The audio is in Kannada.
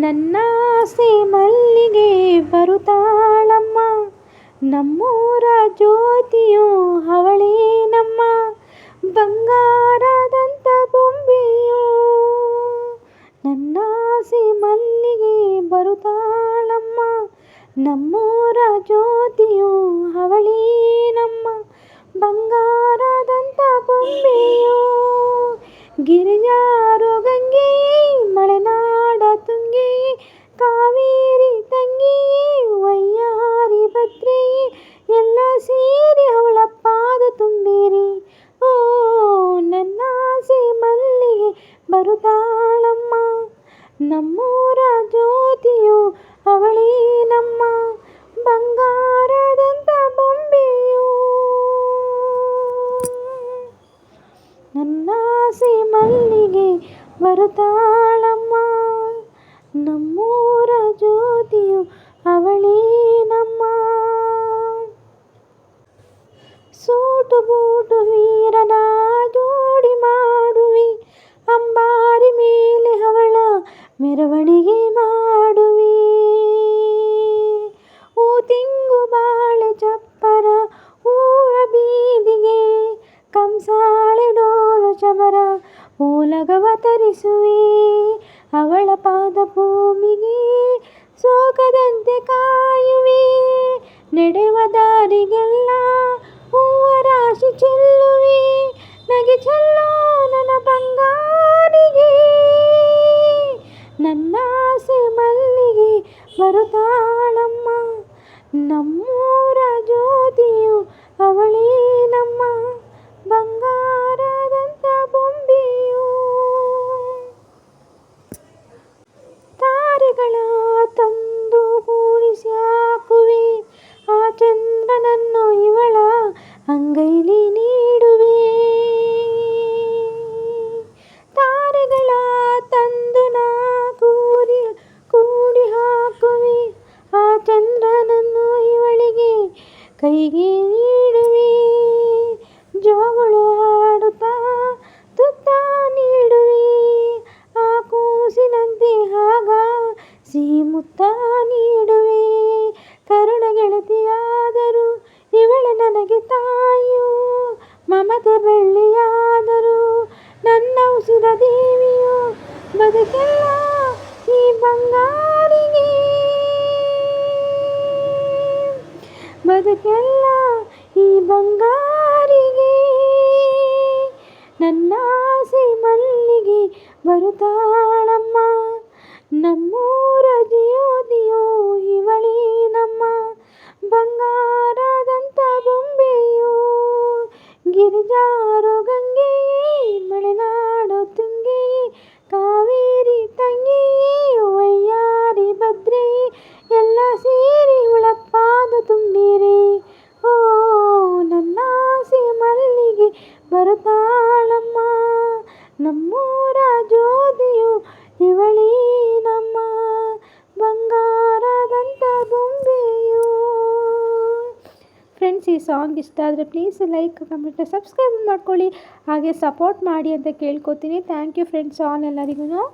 ನನ್ನಾಸೆ ಮಲ್ಲಿಗೆ ಬರುತ್ತಾಳಮ್ಮ. ನಮ್ಮೂರ ಜ್ಯೋತಿಯು ಅವಳೇ ನಮ್ಮ ಬಂಗಾರದಂಥ ಬೊಂಬೆಯು ನನ್ನಾಸೆ ಮಲ್ಲಿಗೆ ಬರುತ್ತಾಳಮ್ಮ. ನಮ್ಮೂರ ಜ್ಯೋತಿಯು ಅವಳೇ ಬರುತ್ತಾಳಮ್ಮ ನಮ್ಮೂರ ಜ್ಯೋತಿಯು ಅವಳಿ ನಮ್ಮ ಬಂಗಾರದಂಥ ಬೊಂಬೆಯು. ನನ್ನಾಸೆ ಮಲ್ಲಿಗೆ ಬರುತ್ತಾಳಮ್ಮ ನಮ್ಮೂರ ಚಮರ ಓಲಗವ ತರಿಸುವೆ. ಅವಳ ಪಾದ ಭೂಮಿಗೆ ಸೋಕದಂತೆ ಕಾಯುವೆ. ನಡೆವ ದಾರಿಗೆಲ್ಲ ಹೂವ ರಾಶಿ ಚೆಲ್ಲುವೆ. ನಗೆ ಚೆಲ್ಲೋ ನನ್ನ ಬಂಗಾರಿಗೆ. ನನ್ನಾಸೆ ಮಲ್ಲಿಗೆ ಬರುತ್ತಾಳಮ್ಮ. ನಮ್ಮೂರ ಅಂಗೈಲಿ ನೀಡುವೆ. ತಾರೆಗಳ ತಂದು ನಾ ಕೂರಿ, ಕೂಡಿ ಹಾಕುವೆ. ಆ ಚಂದ್ರನನ್ನು ಇವಳಿಗೆ ಕೈಗೆ ನೀಡುವೆ. ಜೋಗಳು ಹಾಡುತ್ತಾ ತುತ್ತ ನೀಡುವೆ. ಆ ಕೂಸಿನಂತೆ ಆಗ ಸಿಹಿ ಮುತ್ತ ನೀಡುವೆ. ಕರುಣ ಗೆಳತಿಯಾದರು ಇವಳ ನನಗೆ ತಾಯಿಯು ಮಮತೆ ಬೆಳ್ಳಿಯಾದರೂ ನನ್ನ ಉಸಿರ ದೇವಿಯು ಬದುಕೆಲ್ಲ ಈ ಬಂಗಾರಿಗೆ. ಬದುಕೆಲ್ಲ ಈ ಬಂಗಾರಿಗೆ. ನನ್ನ ಆಸೆ ಮಲ್ಲಿಗೆ ಬರುತ್ತಾಳಮ್ಮ. ನಮ್ಮೂರ ಜಿಯೋದಿಯೋ ಇವಳಿ ನಮ್ಮ ಬಂಗಾರದಂಥ ನಮ್ಮೂರ ಜ್ಯೋತಿಯು ಇವಳಿ ನಮ್ಮ ಬಂಗಾರದಂತ ಬೊಂಬೆಯು ಫ್ರೆಂಡ್ಸ್ ಈ ಸಾಂಗ್ ಇಷ್ಟ ಆದರೆ ಪ್ಲೀಸ್ ಲೈಕ್ ಕಮೆಂಟ್ ಸಬ್ಸ್ಕ್ರೈಬ್ ಮಾಡ್ಕೊಳ್ಳಿ. ಹಾಗೆ ಸಪೋರ್ಟ್ ಮಾಡಿ ಅಂತ ಕೇಳ್ಕೊತೀನಿ. ಥ್ಯಾಂಕ್ ಯು ಫ್ರೆಂಡ್ಸ್ ಆಲ್ ಎಲ್ಲರಿಗೂ